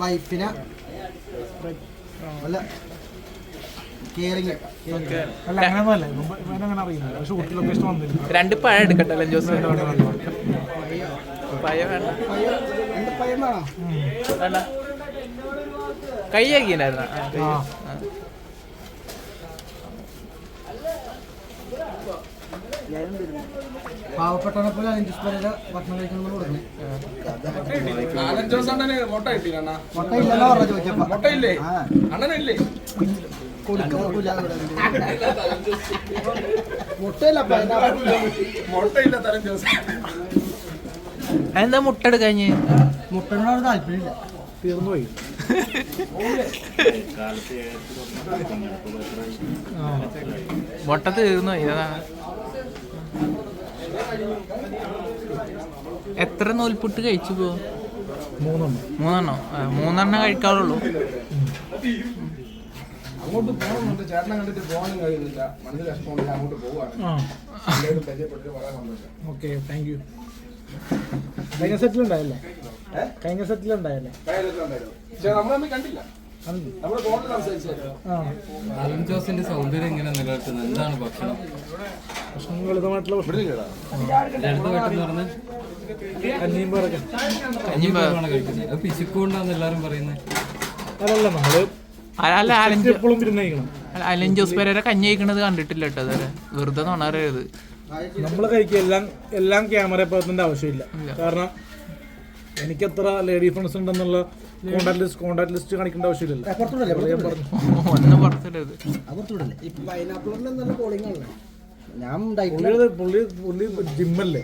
വൈഫിനെ അല്ല രണ്ട് പഴം എടുക്കട്ടെ ജോസ്? പഴം വേണ്ട. എന്റെ പയ്യൻ വേണം വേണ്ട കൈയാക്കിണ്ടായിരുന്ന ആ പാവപ്പെട്ടവനെ പോലെ അഞ്ച് പേരുടെ ഭക്ഷണം കഴിക്കണം കൊടുക്കണം. മുട്ട കിട്ടിയില്ല മുട്ട ഇല്ലെന്നാ പറഞ്ഞ ചോദിച്ചപ്പോ. മുട്ടയില്ലേ അണ്ണനില്ലേ തരം എന്താ മുട്ട എടുക്കഞ്ഞ് മുട്ടനോട് താല്പര്യമില്ല. തീർന്നു പോയി മുട്ട തീർന്നു ഇതാണ് എത്ര നൂൽപുട്ട് കഴിച്ചു പോ മൂന്നെണ്ണം. മൂന്നെണ്ണോ? മൂന്നെണ്ണം കഴിക്കാറുള്ളൂ. അങ്ങോട്ട് പോകണമെന്നുണ്ട് ചേട്ടനെ കണ്ടിട്ട് പോകാനും കഴിയുന്നില്ല. മനസ്സിൽ അങ്ങോട്ട് പോവാണ് ആ. എല്ലാവരും പരിചയപ്പെട്ടിട്ട് വളരെ സന്തോഷം ഓക്കെ താങ്ക് യു കഴിഞ്ഞ സെറ്റിലുണ്ടായല്ലേ കഴിഞ്ഞ സെറ്റിലുണ്ടായല്ലേ കയ്യിലൊക്കെ ഉണ്ടായിരുന്നു. പക്ഷെ നമ്മൾ തമ്മിൽ കണ്ടില്ല. ജോസിന്റെ സൗന്ദര്യം എങ്ങനെ നിലനിർത്തുന്നത് എന്താണ് ഭക്ഷണം? ഭക്ഷണം ലളിതമായിട്ടുള്ള ഭക്ഷണം. കഞ്ഞിയും പയറും. കഴിക്കുന്നത്. അത് പിശുക്കൊണ്ടാന്ന് എല്ലാരും പറയുന്നത് അതല്ല നമ്മൾ അലൻ ജോസ് പേരെ കഞ്ഞി കഴിക്കണത് കണ്ടിട്ടില്ല കേട്ടോ അതെ വെറുതെ നുണറരുത്. നമ്മൾ കഴിക്കുക. എല്ലാം എല്ലാം ക്യാമറ പകർത്തേണ്ട ആവശ്യമില്ല. കാരണം എനിക്ക് എത്ര ലേഡി ഫ്രണ്ട്സ് ഉണ്ടെന്നുള്ള കോണ്ടാക്ട് ലിസ്റ്റ് കോണ്ടാക്ട് ലിസ്റ്റ് കാണിക്കേണ്ട ആവശ്യമില്ല ജിമ്മല്ലേ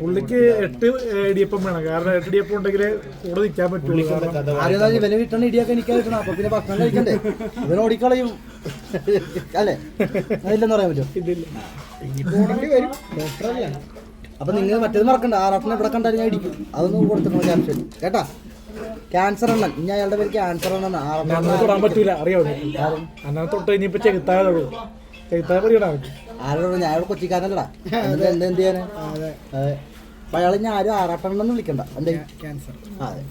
പുള്ളിക്ക് എട്ട് ഇടിയപ്പം വേണം. കാരണം എട്ട് ഇടിയപ്പം ഉണ്ടെങ്കിൽ കൂടെ നിൽക്കാൻ പറ്റുള്ളൂ. കാരണം ആദ്യം ഇവന് കിട്ടണ ഇടിയൊക്കെ എനിക്ക് കിട്ടണം. അപ്പൊ പിന്നെ ഭക്ഷണം കഴിക്കണ്ടേ? ഇവൻ ഓടിക്കളയും. അല്ലേ? അതില്ലെന്ന് പറയാൻ പറ്റുമോ? ഇതില്ല. അപ്പൊ നിങ്ങൾ മറ്റേത് മറക്കണ്ട. ആറാട്ടിനെ ഇവിടെ കണ്ടാൽ ഞാൻ ഇടിക്കും അതൊന്നും കൊടുത്തിട്ടുള്ള ക്യാൻസർ കേട്ടാ? ക്യാൻസർ എണ്ണൻ ഇനി അയാളുടെ പേര് ക്യാൻസർ എണ്ണൻ അന്നത് തൊടാൻ പറ്റൂല. അറിയാവോ? അന്നാ തൊട്ട് കഴിഞ്ഞപ്പോ ചെകുത്താഴേ ചെകുത്താഴ പറ്റും ആരോട്? ഞാൻ അവിടെ കൊച്ചിക്കാരനല്ലടാ. എന്ത് എന്ത് എന്ത് ചെയ്യാന്? അയാളെ ഞാൻ ആരും ആറാട്ടെണ്ണെന്ന് വിളിക്കണ്ട. എന്തേ? ക്യാൻസർ അതെ.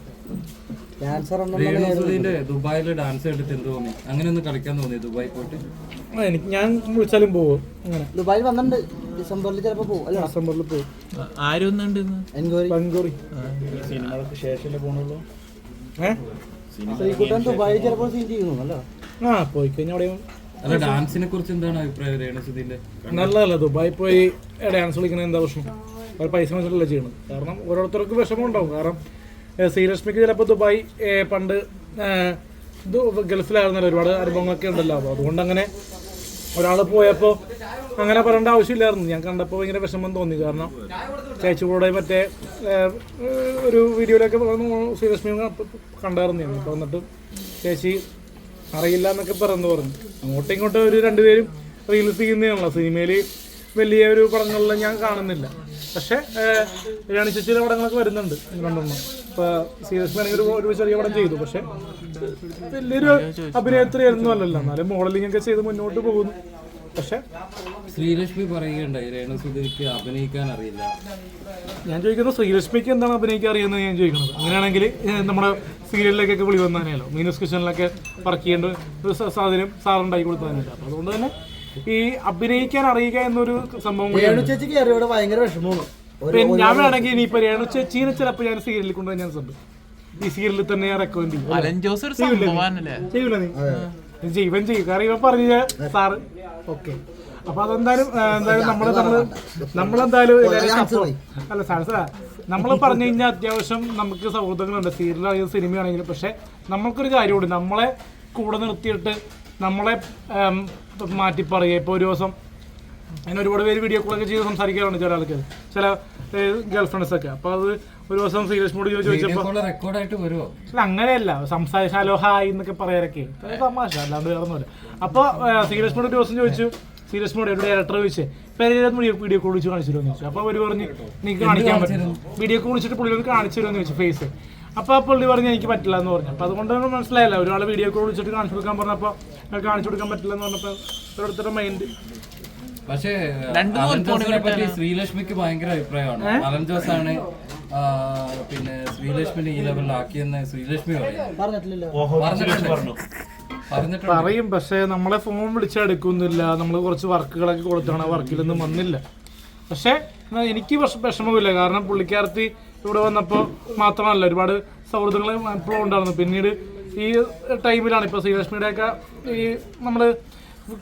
ക്യാൻസർ ദുബായിൽ ഡാൻസ് കണ്ടിട്ട് എന്ത് തോന്നി? അങ്ങനെ ഒന്ന് കളിക്കാൻ തോന്നി ദുബായി പോയിട്ട്? എനിക്ക് ഞാൻ വിളിച്ചാലും പോകും അങ്ങനെ. ദുബായിൽ വന്നിട്ടുണ്ട് ഡിസംബറിൽ ചിലപ്പോ പോകും അല്ല? ഡിസംബറിൽ ആരും ഒന്നുണ്ട് ശ്രീകുട്ടൻ ദുബായിൽ ചിലപ്പോൾ സീൻ ചെയ്യുന്നു അല്ലേ? ആ പോയി കഴിഞ്ഞാൽ അവിടെ അല്ല ഡാൻസിനെ കുറിച്ച് എന്താണ് അഭിപ്രായം നല്ലതല്ല ദുബായി പോയി ഡാൻസ് കളിക്കുന്നത് എന്താ പ്രശ്നം? അവർ പൈസ വെച്ചിട്ടല്ല ചെയ്യണം കാരണം ഓരോരുത്തർക്ക് വിഷമം ഉണ്ടാവും. കാരണം ശ്രീലക്ഷ്മിക്ക് ചിലപ്പോൾ ദുബായ് പണ്ട് ഗൾഫിലായിരുന്നല്ലോ ഒരുപാട് അനുഭവങ്ങളൊക്കെ ഉണ്ടല്ലോ. അപ്പോൾ അതുകൊണ്ട് അങ്ങനെ ഒരാൾ പോയപ്പോൾ അങ്ങനെ പറയേണ്ട ആവശ്യമില്ലായിരുന്നു. ഞാൻ കണ്ടപ്പോൾ ഭയങ്കര വിഷമം തോന്നി. കാരണം ചേച്ചിയുടെ മറ്റേ ഒരു വീഡിയോയിലൊക്കെ ശ്രീലക്ഷ്മി കണ്ടായിരുന്നു ഞാൻ. അപ്പോൾ എന്നിട്ട് ചേച്ചി അറിയില്ല എന്നൊക്കെ പറഞ്ഞു പറഞ്ഞു. അങ്ങോട്ടും ഇങ്ങോട്ടും ഒരു രണ്ടുപേരും റീൽസ് ചെയ്യുന്നതാണല്ലോ. സിനിമയിൽ വലിയ ഒരു പടങ്ങളിൽ ഞാൻ കാണുന്നില്ല. പക്ഷേ രണി ചേച്ചിയുടെ പടങ്ങളൊക്കെ വരുന്നുണ്ട് രണ്ടെണ്ണം ഇപ്പോൾ സീരിയസ് ആണെങ്കിൽ ഒരു ഒരു ചെറിയ പടം ചെയ്തു. പക്ഷേ വലിയൊരു അഭിനേത്രിയായിരുന്നു അല്ലല്ലോ. എന്നാലും മോഡലിംഗ് ഒക്കെ ചെയ്ത് മുന്നോട്ട് പോകുന്നു. പക്ഷേ ശ്രീലക്ഷ്മി പറയുകയുണ്ടായി രേണു സുധീർക്ക് അഭിനയിക്കാൻ അറിയില്ല. ഞാൻ ചോദിക്കുന്നത് ശ്രീലക്ഷ്മിക്ക് എന്താണ് അഭിനയിക്കാൻ അറിയുന്നത് ഞാൻ ചോദിക്കുന്നത്. അങ്ങനെയാണെങ്കിൽ നമ്മുടെ സീരിയലിലേക്കൊക്കെ വിളി വന്നാനല്ലോ മീനസ് കിച്ചണിലൊക്കെ വർക്ക് ചെയ്യേണ്ട ഒരു സാധനം സാറുണ്ടാക്കി കൊടുത്തതിനില്ല അപ്പോൾ അതുകൊണ്ട് തന്നെ ഈ അഭിനയിക്കാൻ അറിയുക എന്നൊരു സംഭവം രേണു കൂടിയാണ് ചേച്ചിക്ക് അറിയോടെ ഭയങ്കര വിഷമമാണ്. പിന്നെ ഞാൻ വേണമെങ്കിൽ ഇനിയിപ്പോൾ രേണു ചേച്ചീനെ ചിലപ്പോ ഞാൻ സീരിയലിൽ കൊണ്ടുപോയി ഞാൻ സംഭവം ഈ സീരിയലിൽ തന്നെ ഞാൻ റെക്കമെൻഡ് ചെയ്യും. അലൻ ജോസ് ഒരു സംഭവമാണല്ലേ ചെയ്യൂല നീ? ജീവൻ ചെയ്യും, കാരണം ഇവൻ പറഞ്ഞ സാറ്. ഓക്കെ. അപ്പൊ അതെന്തായാലും എന്തായാലും നമ്മൾ നമ്മൾ നമ്മളെന്തായാലും അല്ല സാർ സാർ നമ്മൾ പറഞ്ഞു കഴിഞ്ഞാൽ അത്യാവശ്യം നമുക്ക് സൗഹൃദങ്ങളുണ്ട്. സീരിയലാണെങ്കിലും സിനിമയാണെങ്കിലും പക്ഷെ നമ്മൾക്കൊരു കാര്യമുണ്ട്. നമ്മളെ കൂടെ നിർത്തിയിട്ട് നമ്മളെ മാറ്റി പറയുക ഇപ്പോൾ ഒരു ദിവസം അങ്ങനെ ഒരുപാട് പേര് വീഡിയോ കോളൊക്കെ ചെയ്ത് സംസാരിക്കാറുണ്ട് ചില ആൾക്കാർ ചില ഗേൾ ഫ്രണ്ട്സ് ഒക്കെ. അപ്പോൾ അത് ഒരു ദിവസം സീരിയസ് മോഡ് ചോദിച്ചപ്പോൾ റെക്കോർഡായിട്ട് വരുമോ അല്ല അങ്ങനെയല്ല. സംസാരിച്ചാലോ ഹായ് എന്നൊക്കെ പറയാറൊക്കെ അത് തമാശ. അല്ലാണ്ട് വേറെ ഒന്നുമില്ല അപ്പോൾ സീരിയസ് മോഡ് ഒരു ദിവസം ചോദിച്ചു സീരിയസ് മോഡ് എവിടെ ഡയറക്ടർ ചോദിച്ചേ പേരും വീഡിയോ കോൾ വിളിച്ച് കാണിച്ചു തരുമെന്ന് ചോദിച്ചു. അപ്പോൾ അവർ പറഞ്ഞു എനിക്ക് കാണിക്കാൻ പറ്റും വീഡിയോ കോൾ വിളിച്ചിട്ട് പുള്ളി ഒന്ന് കാണിച്ചു തരുമെന്ന് ചോദിച്ചു ഫേസ്. അപ്പോൾ ആ പുള്ളി പറഞ്ഞു എനിക്ക് പറ്റില്ല എന്ന് പറഞ്ഞു. അപ്പോൾ അതുകൊണ്ട് തന്നെ മനസ്സിലായില്ല. ഒരാളെ വീഡിയോ കോൾ വിളിച്ചിട്ട് കാണിച്ചു കൊടുക്കാൻ പറഞ്ഞപ്പോൾ കാണിച്ചു കൊടുക്കാൻ പറ്റില്ല എന്ന് പറഞ്ഞപ്പോൾ ഓരോരുത്തരുടെ മൈൻഡ് പക്ഷേ അലൻ ജോസിനെ പറ്റി ശ്രീലക്ഷ്മിക്ക് ഭയങ്കര അഭിപ്രായമാണ്. അലൻ ജോസ് ആണ് പിന്നെ ശ്രീലക്ഷ്മിനെ ഈ ലെവലിൽ ആക്കിയെന്ന് ശ്രീലക്ഷ്മി പറഞ്ഞു പറഞ്ഞു. പറയും പക്ഷെ നമ്മളെ ഫോൺ വിളിച്ചെടുക്കുന്നില്ല. നമ്മൾ കുറച്ച് വർക്കുകളൊക്കെ കൊടുത്താണ്. ആ വർക്കിലൊന്നും വന്നില്ല. പക്ഷെ എനിക്ക് വിഷ- വിഷമമില്ല. കാരണം പുള്ളിക്കാരത്തി ഇവിടെ വന്നപ്പോൾ മാത്രമല്ല ഒരുപാട് സൗഹൃദങ്ങൾ എപ്പോഴും ഉണ്ടായിരുന്നു. പിന്നീട് ഈ ടൈമിലാണ് ഇപ്പോൾ ശ്രീലക്ഷ്മിയുടെ ഒക്കെ ഈ നമ്മൾ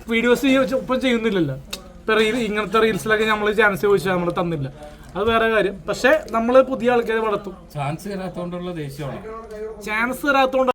വീഡിയോസ് ഒപ്പം ചെയ്യുന്നില്ലല്ലോ. ഇപ്പം റീൽ ഇങ്ങനത്തെ റീൽസിലൊക്കെ നമ്മൾ ചാൻസ് ചോദിച്ചാൽ നമ്മൾ തന്നില്ല. അത് വേറെ കാര്യം. പക്ഷെ നമ്മൾ പുതിയ ആൾക്കാരെ വളർത്തും. ചാൻസ് തരാത്തോണ്ടുള്ള ദേഷ്യമാണ്? ചാൻസ് തരാത്തതുകൊണ്ട്